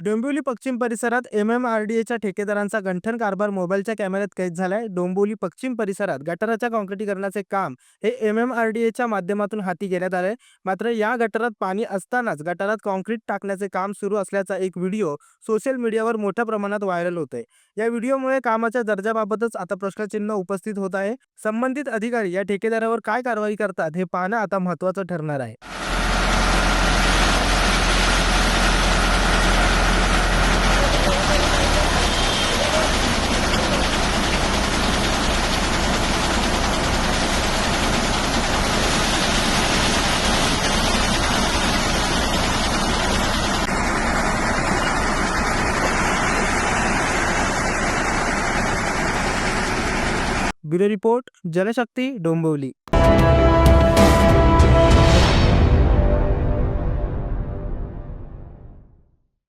डोंबिवली पश्चिम परिसरात M M R D एच्या ठेकेदारांचा गंठन कारभार मोबाईलच्या कॅमेऱ्यात कैद झालाय. डोंबिवली पश्चिम परिसरात गटाराच्या काँक्रिटीकरणाचे काम हे एम एम आर डी एच्या माध्यमातून हाती घेण्यात आले मात्र या गटारात पाणी असतानाच गटारात काँक्रीट टाकण्याचे काम सुरू असल्याचा एक व्हिडिओ सोशल मीडियावर मोठ्या प्रमाणात व्हायरल होतोय. या व्हिडिओमुळे कामाच्या दर्जाबाबतच आता प्रश्नचिन्ह उपस्थित होत आहे. संबंधित अधिकारी या ठेकेदारावर काय कारवाई करतात हे पाहणं आता महत्त्वाचं ठरणार आहे. ब्यूरो रिपोर्ट जलशक्ति डोंबिवली।